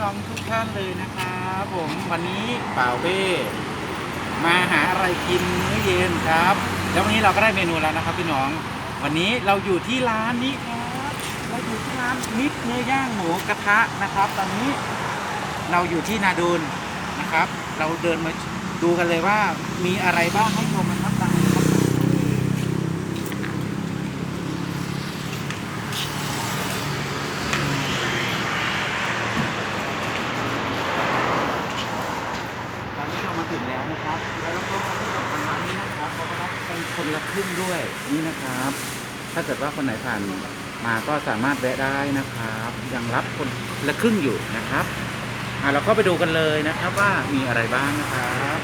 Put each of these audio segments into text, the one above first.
น้องทุกท่านเลยนะครับผมวันนี้ป่าวเบ้มาหาอะไรกินมื้อเย็นครับ แล้ววันนี้เราก็ได้เมนูแล้วนะครับ พี่น้อง วันนี้เราอยู่ที่ร้านนี้ครับเราอยู่ที่ร้านมิตรเนื้อย่างหมูกระทะนะครับ ตอนนี้เราอยู่ที่นาดูนนะครับ เราเดินมาดูกันเลยว่ามีอะไรบ้างให้ชมนะครับตามมาครับ ตอนนี้เรามาถึงแล้วนะครับ แล้วเราก็มาที่สำคัญร้านนี้นะครับเขาก็รับเป็น คนละครึ่งด้วยนี่นะครับ ถ้าเกิดว่าคนไหนผ่านมาก็สามารถแวะได้นะครับ ยังรับคนละครึ่งอยู่นะครับอะเราก็ไปดูกันเลยนะครับว่ามีอะไรบ้างนะครับ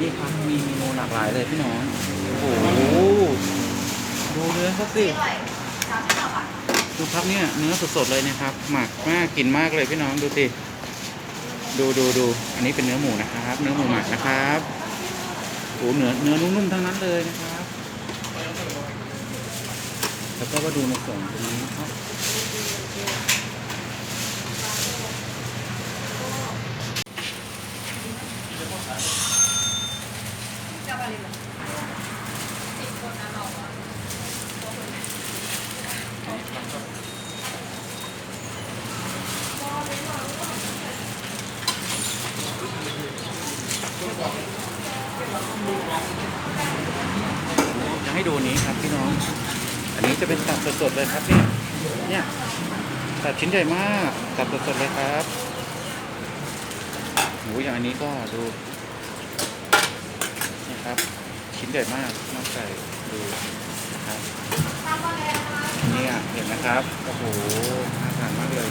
นี่ครับมีเมนูหลากหลายเลยพี่น้อง โอ้โห ดูเนื้อเขาสิ ดูครับเนี่ยเนื้อสดๆเลยนะครับ หมักมากกินมากเลยพี่น้องดูสิดูดูดูอันนี้เป็นเนื้อหมูนะครับ เนื้อหมูหมักนะครับโอ้เนื้อเนื้อนุ่มๆทั้งนั้นเลยนะครับแล้วก็มาดูในส่วนตรงนี้ครับจะให้ดูนี้ครับพี่น้อง อั นี้จะเป็นตับสดๆเลยครับเนี่ยเนี่ยตับชิ้นใหญ่มากตับสดๆเลยครับหมูอย่างอันนี้ก็ดูนี่ครับ ชิ้นใหญ่มากน่าใส่ดูนะครับเนี่ยเห็นนะครับโอ้โหน่าทานมากเลย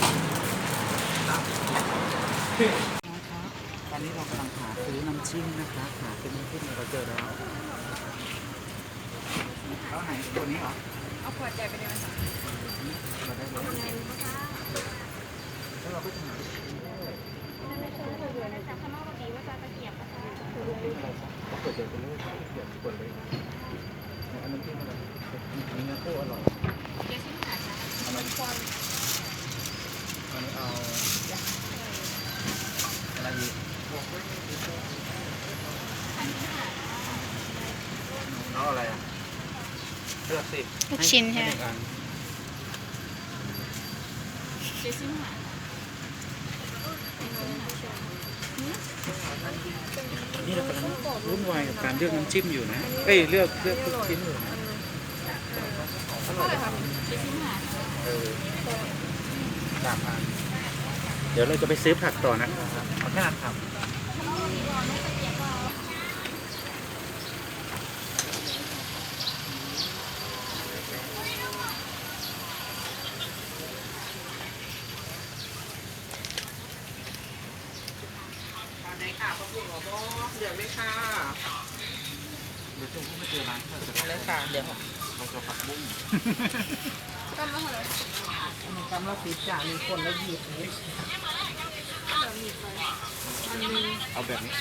ตอนนี้เรากำลังหาซื้อน้ำจิ้มนะครับหาซื้อน้ำจิ้มเราเจอแล้วแล้วไหนตัวนี้เหรอ เอาขวดใหญ่ไปเลยค่ะเราได้เลยแล้วเราก็จะหาเขาเปิดเดี๋ยวไปเลยเดี๋ยวเปิดเลยอันนั้นที่อะไรมีเนื้อคู่อร่อย เดี๋ยวชิ้นหาจ้ะ อันนั้นอันนี้เอาอะไรอีกเอาอะไรอะเลือก สิลูกชิ้นใช่ไหมนึ่งอันเดี๋ยวชิ้นหานี่เรากำลังรุ่นวายกับการเลือกน้ำจิ้มอยู่นะ เอ้ยเลือกเลือกทุกชิ้นอยู่นะเท่าไหร่คะเดี๋ยวชิ้นหาเออสามอันเดี๋ยวเราจะไปซื้อผักต่อนะครับเอาแค่นั้นครับ ไหนค่ะพระคุณหมอบอกเดี๋ยวไหมค่ะ เดี๋ยวช่วงที่ไม่ เจอร้านเราจะเลยค่ะเดี๋ยวเราจะผักบุ้งก็มาเท่าไหร่มีกำลังสิบจ่ามีคนละหยิบนิดอันนึงเอาแบบนี้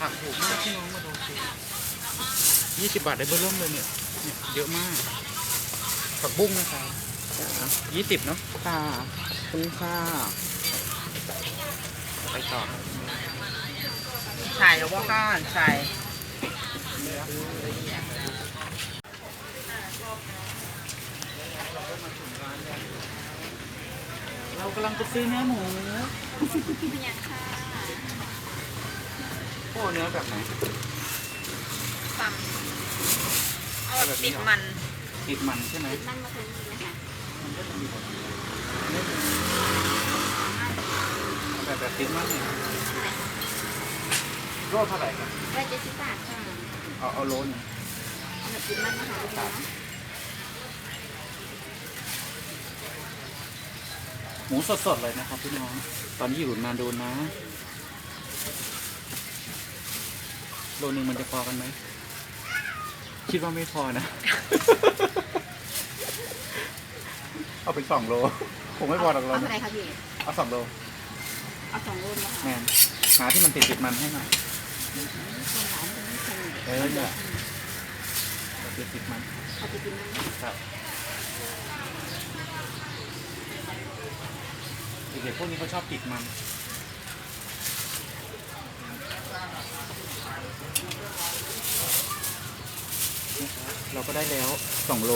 ผักถูกมากที่น้องมาดูสิยี่สิบบาทได้เบอร์เริ่มเลยเนี่ย เยอะมาก ผักบุ้งนะครับยี่สิบเนาะ ค่ะ คุณค่ะ ไปต่อ ใส่แล้วว่าค่ะใส่เรากำลังจะซื้อเนื้อหมูเป็นยังค่ะโอ้เนื้อแบบไหนปั๊มเอาแบบติดมันติดมันใช่ไหมมันมาถึงนี้นะคะมันก็จะมีแบบแบบแบบติดมันเนี่ยโลเท่าไหร่ครับร้อยเจ็ดสิบบาทค่ะเอาเอาโลหนึงเอาแบบติดมันนะคะลูกค้าหมูสดๆเลยนะครับพี่น้อง ตอนนี้อยู่นานโดนนะ โลนึงมันจะพอกันไหม คิดว่าไม่พอนะ เอาเป็นสองโลผมไม่พอหรอกโลเอานึเท่างไหร่คะพี่เอาสองโลเอาสองโลนะคะ แมนหาที่มันติดติดมันให้หน่อย เออเนี่ยติดติดมันเอาไปกินน้ำครับเด็กๆพวกนี้เขาชอบติดมันเราก็ได้แล้วสองโล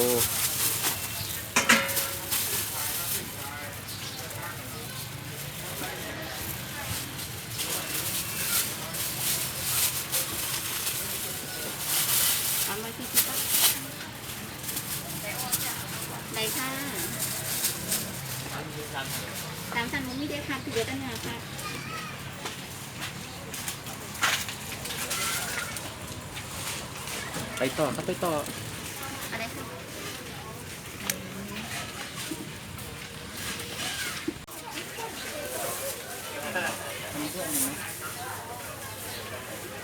เอาไว้ที่คิดว่าได้ค่ะตามสั นมุ้งมีเดียค่ะคือเดือนหน้าค่ะ ไปต่อครับไปต่อ อะไรค่ะ อันนี้ก็อันนี้ไ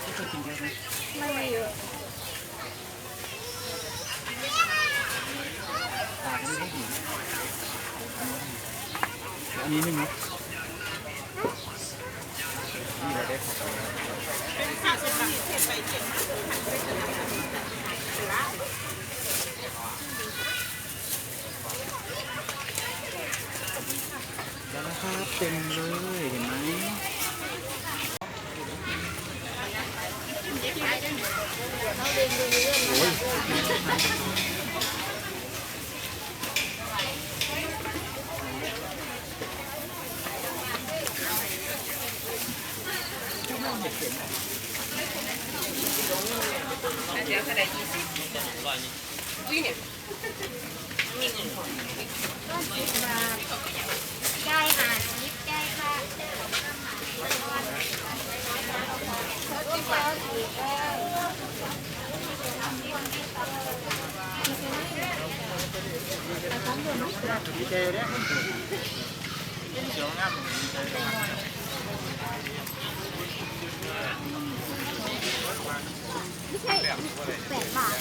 ม่เคยกินเยอะไหม ไม่เยอะ ตาก็ไม่ได้หิวอันนี้นึงนะนี่เราได้ของไปแล้วแล้วนะ ครับเต็มเลยเห็นไหมโอ้ยดีใจเลยเสียวงามดีใจเลย ไม่ใช่แปดบาท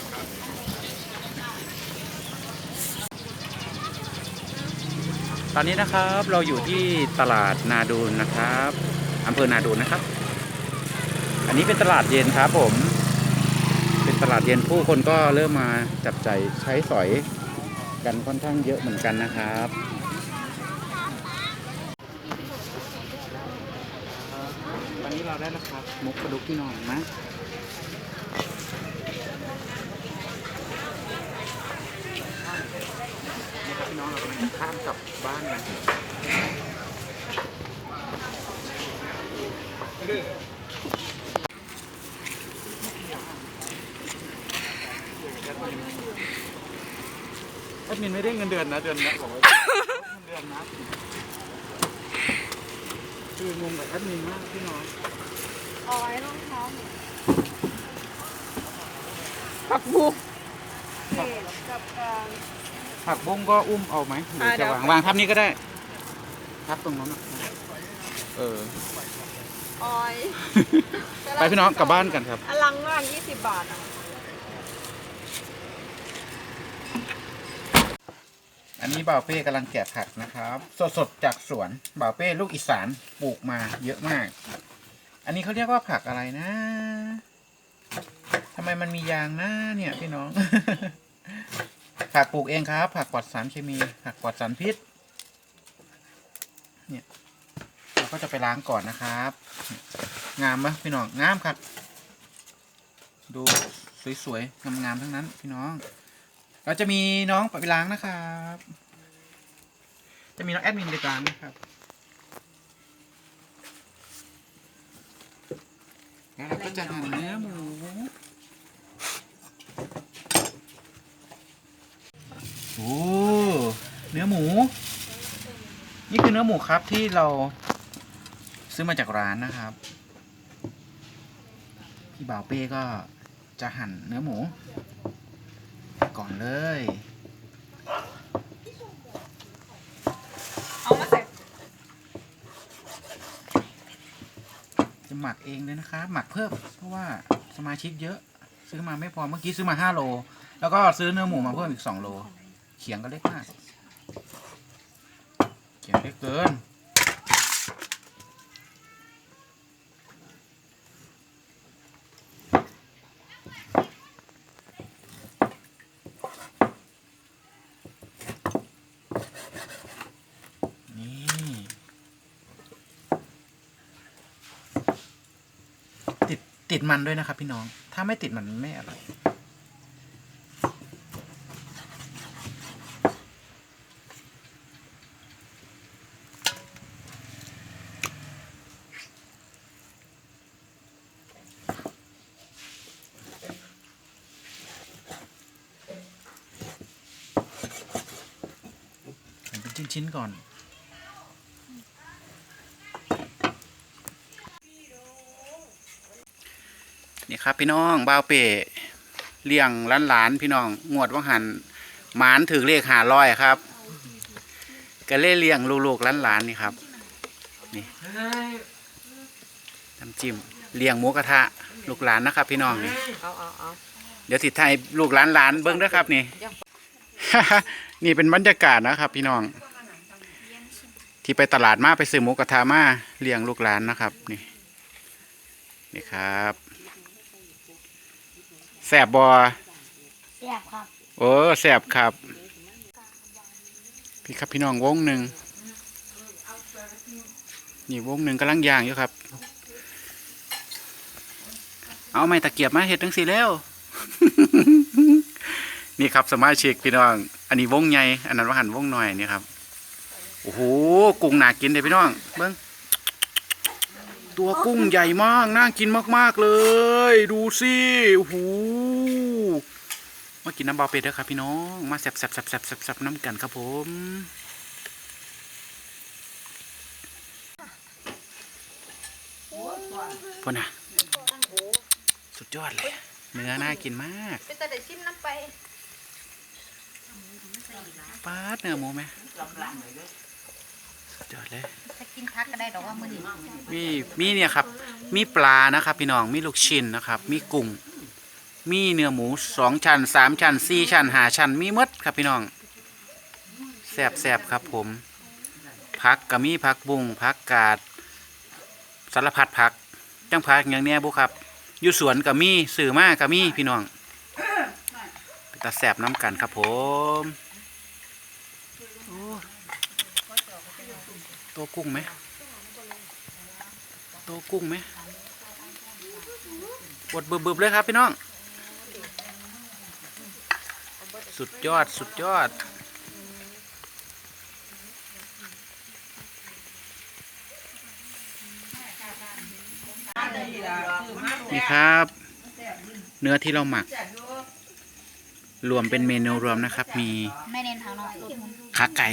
ตอนนี้นะครับเราอยู่ที่ตลาดนาดูนนะครับอำเภอนาดูนนะครับ อันนี้เป็นตลาดเย็นครับผม เป็นตลาดเย็นผู้คนก็เริ่มมาจับใจายใช้สอย กันค่อนข้างเยอะเหมือนกันนะครับวันนี้เราได้แล้วครับมุกกระดุกที่นอนนะนี่ครับพี่น้องเรากำลังจะข้ามกลับบ้านนะแอดมินไม่ได้เงินเดือนนะเดือนนี้บอกว่าเงินเดือนนะคืองงกับแอดมินมากพี่น้องเอาไว้รองเท้าหนูผักบุ้งเด็กกับการผักบุ้งก็อุ้มเอาไหมหรืออ่าเดี๋จะยววางวางทับนี้ก็ได้ทับตรงนั้นน่ะเออออย ไปพี่น้องกลับบ้านกันครับอลังมากยี่สิบบาทอะ อันนี้บ่าวเป้กำลังแกะผักนะครับ สดๆจากสวนบ่าวเป้ลูกอีสานปลูกมาเยอะมาก อันนี้เขาเรียกว่าผักอะไรนะทำไมมันมียางนะเนี่ยพี่น้อง ผักปลูกเองครับ ผักปลอดสารเคมี ผักปลอดสารพิษ เนี่ยเราก็จะไปล้างก่อนนะครับ งามไหมพี่น้อง งามครับ ดูสวยๆ งามๆทั้งนั้น พี่น้อง เราจะมีน้องไปล้างนะครับ จะมีน้องแอดมินไปล้างนะครับแล้วเราก็จะหั่นเนื้อหมูโอ้เนื้อหมู นี่คือเนื้อหมูครับที่เราซื้อมาจากร้านนะครับ พี่บ่าวเป้ก็จะหั่นเนื้อหมู อนเลย เอามาใส่จะหมักเองเลยนะครับหมักเพิ่มเพราะว่าสมาชิกเยอะ ซื้อมาไม่พอเมื่อกี้ซื้อมาห้าโล แล้วก็ซื้อเนื้อหมูมาเพิ่มอีกสองโล เขียงก็เล็กมาก เขียงเล็กเกิน นี่ ติดมันด้วยนะครับ พี่น้อง ถ้าไม่ติดมันไม่อร่อยเป็นชิ้นๆก่อน นี่ครับพี่น้องบ้าวเป้เลี้ยงล้านหลานๆพี่น้องงวดว่างหันหมานถือเลขหาร้อยครับก็เล่เลี้ยงลูกๆล้านหลานๆนี่ครับนี่น้ำจิ้มเลี้ยงหมูกระทะลูกหลานนะครับ พี่น้องนี่เอาเอาเอาเดี๋ยวติดไทยลูกหลานหลานเบิ้งด้วยครับนี่ นี่เป็นบรรยากาศนะครับ พี่น้อง ที่ไปตลาดมาไปซื้อหมูกระทะมาเลี้ยงลูกหลานนะครับ นี่นี่ครับ แสบบอแซ่บครับโอ้แสบครับ พี่ครับพี่น้องวงหนึ่งนี่วงหนึ่งกำลังย่างอยู่ครับ เอาไม้ตะเกียบมาเห็ดทั้งสี่แล้ว นี่ครับสมาชิกพี่น้อง อันนี้วงใหญ่อันนั้นว่าหันวงหน่อยนี่ครับ โอ้โหกุ้งน่ากินเลยพี่น้องเบิ้ง ตัวกุ้งใหญ่มากน่ากินมาก ๆ เลย ดูสิโอ้โหมากินน้ำเบาเป็ดเด้อครับพี่น้องมาแซ่บแซ่บแซ่บแซ่บแซ่บแซ่บน้ำกันครับผมพนน่ะสุดยอดเลยเนื้อน่ากินมากเป็นแต่ได้ชิมน้ำไปปาดเนื้อหมูไหม สุดยอดเลย ถ้ากินพักก็ได้ดอกว่ามื้อนี้มีมีเนี่ยครับ มีปลานะครับ พี่น้อง มีลูกชิ้นนะครับ มีกุ้ง มีเนื้อหมูสองชั้นสามชั้นสี่ชั้นห้าชั้น มีหมดครับพี่น้องแซ่บแซบครับผมพักก็มีพักบุ้งพักกาดสารพัดพัก จังพักอย่างเนี้ยบุครับอยู่สวนก็มีสื่อมากก็มีพี่น้องตาแสบน้ำกันครับผมโอ้ ตัวกุ้งไหมโตกุ้งไหมบดบึบๆเลยครับพี่น้อง สุดยอดสุดยอด นี่ครับ เนื้อที่เราหมัก รวมเป็นเมนูรวมนะครับ มีไม่เน้นทางเนาะรสมันขาไก่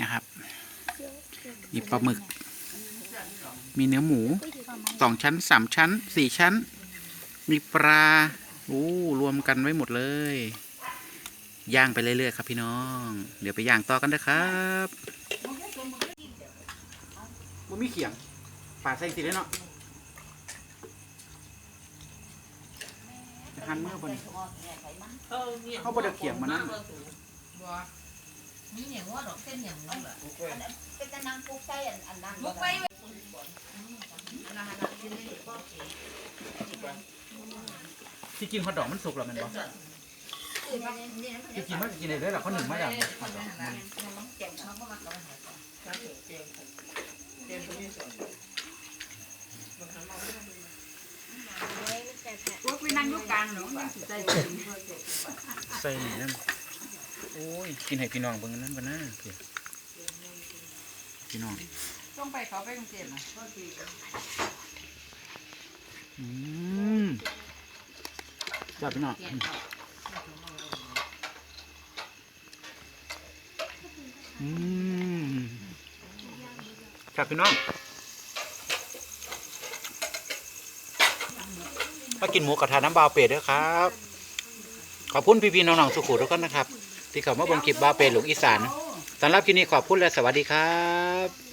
นะครับ มีปลาหมึก มีเนื้อหมูสองชั้นสามชั้นสี่ชั้น มีปลาโอ้รวมกันไว้หมดเลย ย่างไปเรื่อยๆครับพี่น้อง เดี๋ยวไปย่างต่อกันนะครับมันมีเขียงปาดใส่สิเลยเนาะจะหันเมื่อบนเขาบไดเขียงมานั่น มีอย่างว่าดอกเส้นอย่างนั้นแหละเป็นแต่นางปุกใส่อันอันนั้นบุกไปที่กินฮอทดอกมันสุกแล้วมันบอที่กินมันกินได้เลยหรอเขาหนึ่งมาอย่างฮอทดอกมันพวกไปนั่งยุกกางเนาะยังสิใจใส่นี่นั่น โอ้ยกินให้พี่น้องเบิ่งนั่นกันนะพี่พี่น้องต้องไปเขาไปกรุงเทพนะอืมจับพี่น้องอืมจับพี่น้องมากินหมูกระทะน้ำบาวเป็ดด้วยครับ ขอบคุณพี่ๆน้องๆสุขุทุกคนนะครับ ที่เขามาเบงคลิปบาวเป็ดหลวงอีสานสำหรับคลิปนี้ขอบคุณและสวัสดีครับ